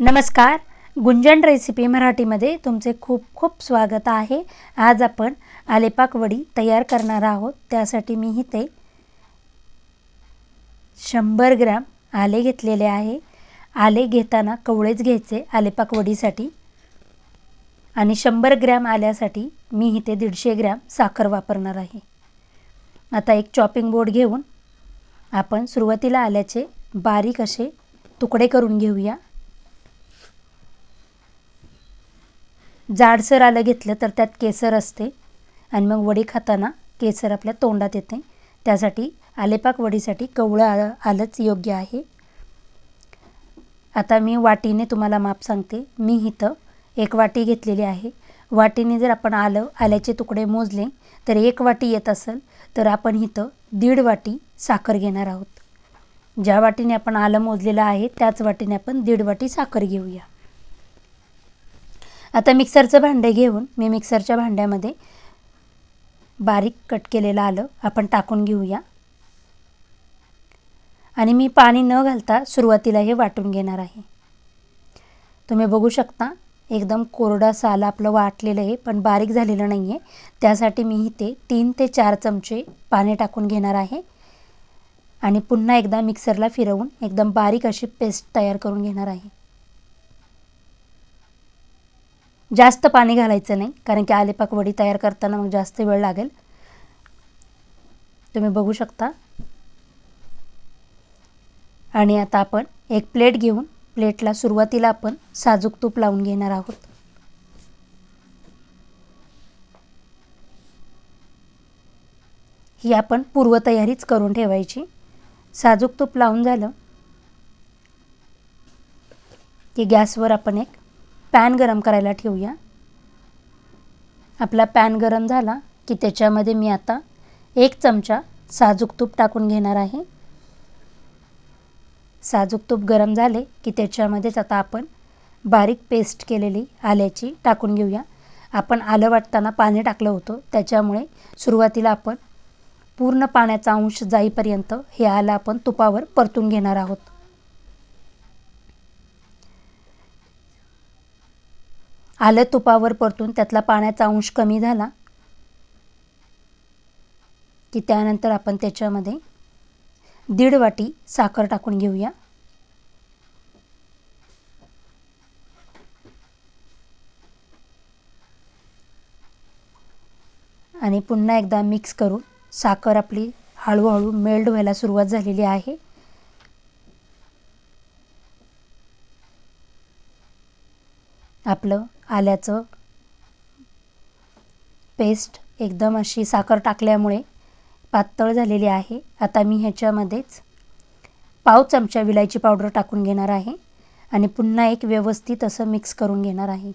नमस्कार. गुंजन रेसिपी मराठीमध्ये तुमचे खूप खूप स्वागत आहे. आज आपण आलेपाक वडी तयार करणार आहोत. त्यासाठी मी इथे शंभर ग्रॅम आले घेतलेले आहे. आले घेताना कवळेच घ्यायचे आलेपाक वडीसाठी. आणि शंभर ग्रॅम आल्यासाठी मी इथे दीडशे ग्रॅम साखर वापरणार आहे. आता एक चॉपिंग बोर्ड घेऊन आपण सुरुवातीला आल्याचे बारीक असे तुकडे करून घेऊया. जाडसर आलं घेतलं तर त्यात केसर असते. आणि मग वडी खाताना केसर आपल्या तोंडात येते. त्यासाठी आलेपाक वडीसाठी कवळं आ आलंच योग्य आहे. आता मी वाटीने तुम्हाला माप सांगते. मी इथं एक वाटी घेतलेली आहे. वाटीने जर आपण आलं आल्याचे तुकडे मोजले तर एक वाटी येत असेल तर आपण इथं दीड वाटी साखर घेणार आहोत. ज्या वाटीने आपण आलं मोजलेलं आहे त्याच वाटीने आपण दीड वाटी साखर घेऊया. आता मिक्सरचं भांडे घेऊन मी मिक्सरच्या भांड्यामध्ये बारीक कट केलेलं आलं. आपण टाकून घेऊया. आणि मी पाणी न घालता सुरुवातीला हे वाटून घेणार आहे. तुम्ही बघू शकता एकदम कोरडा साल आपलं वाटलेलं आहे पण बारीक झालेलं नाही आहे त्यासाठी मी इथे तीन ते चार चमचे पाणी टाकून घेणार आहे. आणि पुन्हा एकदा मिक्सरला फिरवून एकदम बारीक अशी पेस्ट तयार करून घेणार आहे. जास्त पाणी घालायचं नाही कारण की आलेपाक वडी तयार करताना मग जास्त वेळ लागेल. तुम्ही बघू शकता. आणि आता आपण एक प्लेट घेऊन प्लेटला सुरुवातीला आपण साजूक तूप लावून घेणार आहोत. ही आपण पूर्वतयारीच करून ठेवायची. साजूक तूप लावून झालं की गॅसवर आपण एक पॅन गरम करायला ठेवूया. आपला पॅन गरम झाला की त्याच्यामध्ये मी आता एक चमचा साजूक तूप टाकून घेणार आहे. साजूक तूप गरम झाले की त्याच्यामध्येच आता आपण बारीक पेस्ट केलेली आल्याची टाकून घेऊया. आपण आलं वाटताना पाणी टाकलं होतं त्याच्यामुळे सुरुवातीला आपण पूर्ण पाण्याचा अंश जाईपर्यंत हे आलं आपण तुपावर परतून घेणार आहोत. आलं तुपावर परतून त्यातला पाण्याचा अंश कमी झाला की त्यानंतर आपण त्याच्यामध्ये दीड वाटी साखर टाकून घेऊया. आणि पुन्हा एकदा मिक्स करून साखर आपली हळूहळू मेल्ट व्हायला सुरुवात झालेली आहे. आपलं आल्याचं पेस्ट एकदम अशी साखर टाकल्यामुळे पातळ झालेली आहे. आता मी ह्याच्यामध्येच पाव चमचा विलायची पावडर टाकून घेणार आहे आणि पुन्हा एक व्यवस्थित असं मिक्स करून घेणार आहे.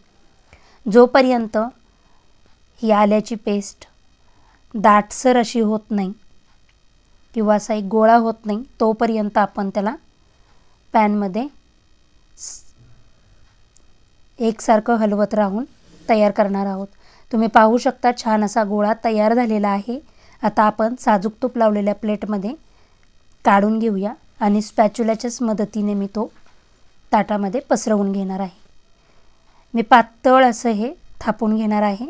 जोपर्यंत ही आल्याची पेस्ट दाटसर अशी होत नाही किंवा असा एक गोळा होत नाही तोपर्यंत आपण त्याला पॅनमध्ये एकसारखं हलवत राहून तयार करणार आहोत. तुम्ही पाहू शकता छान असा गोळा तयार झालेला आहे. आता आपण साजूक तूप लावलेल्या प्लेटमध्ये काढून घेऊया आणि स्पॅच्युल्याच्याच मदतीने मी तो ताटामध्ये पसरवून घेणार आहे. मी पातळ असं हे थापून घेणार आहे.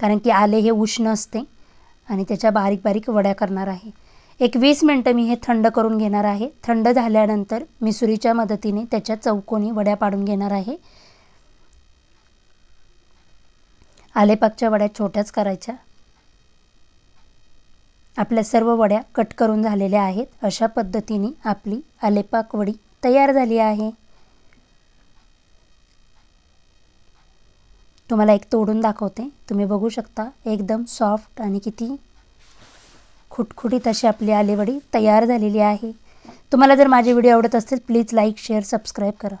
कारण की आले हे उष्ण असते आणि त्याच्या बारीक बारीक वड्या करणार आहे. एक वीस मिनटं मी हे थंड करून घेणार आहे. थंड झाल्यानंतर मिसुरीच्या मदतीने त्याच्या चौकोनी वड्या पाडून घेणार आहे. आलेपाकच्या वड्या छोट्याच करायच्या. आपल्या सर्व वड्या कट करून झालेल्या आहेत. अशा पद्धतीने आपली आलेपाक वडी तयार झाली आहे. तुम्हाला एक तोडून दाखवते. तुम्ही बघू शकता एकदम सॉफ्ट आणि किती खुटखुटीत अशी आपली आलेवडी तयार झालेली आहे. तुम्हाला जर माझे व्हिडिओ आवडत असतील प्लीज लाईक शेअर सबस्क्राईब करा.